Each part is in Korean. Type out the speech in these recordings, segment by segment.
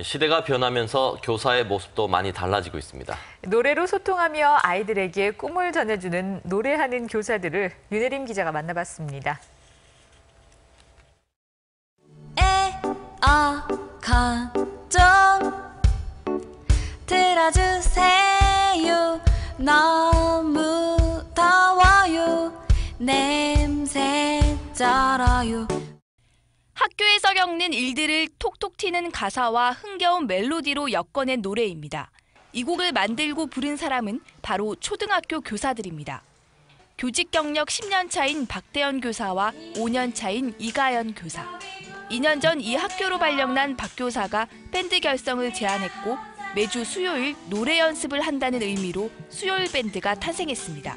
시대가 변하면서 교사의 모습도 많이 달라지고 있습니다. 노래로 소통하며 아이들에게 꿈을 전해주는 노래하는 교사들을 윤혜림 기자가 만나봤습니다. 에 어 건좀 틀어주세요 너무 더워요 냄새 쩔어요 학교에서 겪는 일들을 톡톡 튀는 가사와 흥겨운 멜로디로 엮어낸 노래입니다. 이 곡을 만들고 부른 사람은 바로 초등학교 교사들입니다. 교직 경력 10년 차인 박대현 교사와 5년 차인 이가연 교사. 2년 전 이 학교로 발령난 박 교사가 밴드 결성을 제안했고 매주 수요일 노래 연습을 한다는 의미로 수요일 밴드가 탄생했습니다.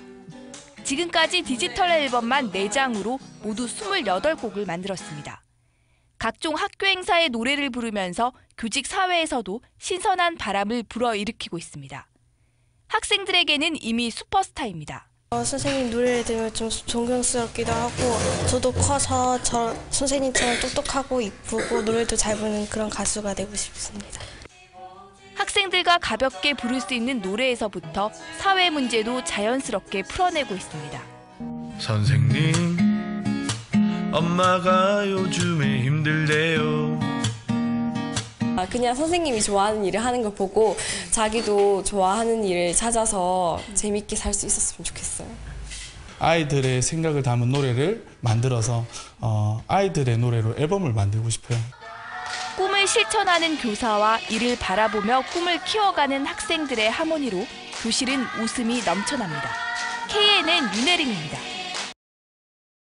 지금까지 디지털 앨범만 4장으로 모두 28곡을 만들었습니다. 각종 학교 행사의 노래를 부르면서 교직 사회에서도 신선한 바람을 불어일으키고 있습니다. 학생들에게는 이미 슈퍼스타입니다. 어, 선생님 노래를 들으면 좀 존경스럽기도 하고 저도 커서 저 선생님처럼 똑똑하고 이쁘고 노래도 잘 부르는 그런 가수가 되고 싶습니다. 학생들과 가볍게 부를 수 있는 노래에서부터 사회 문제도 자연스럽게 풀어내고 있습니다. 선생님 엄마가 요즘에 힘들대요 아, 그냥 선생님이 좋아하는 일을 하는 걸 보고 자기도 좋아하는 일을 찾아서 재밌게 살 수 있었으면 좋겠어요. 아이들의 생각을 담은 노래를 만들어서 어, 아이들의 노래로 앨범을 만들고 싶어요. 꿈을 실천하는 교사와 이를 바라보며 꿈을 키워가는 학생들의 하모니로 교실은 웃음이 넘쳐납니다. KNN 윤혜림입니다.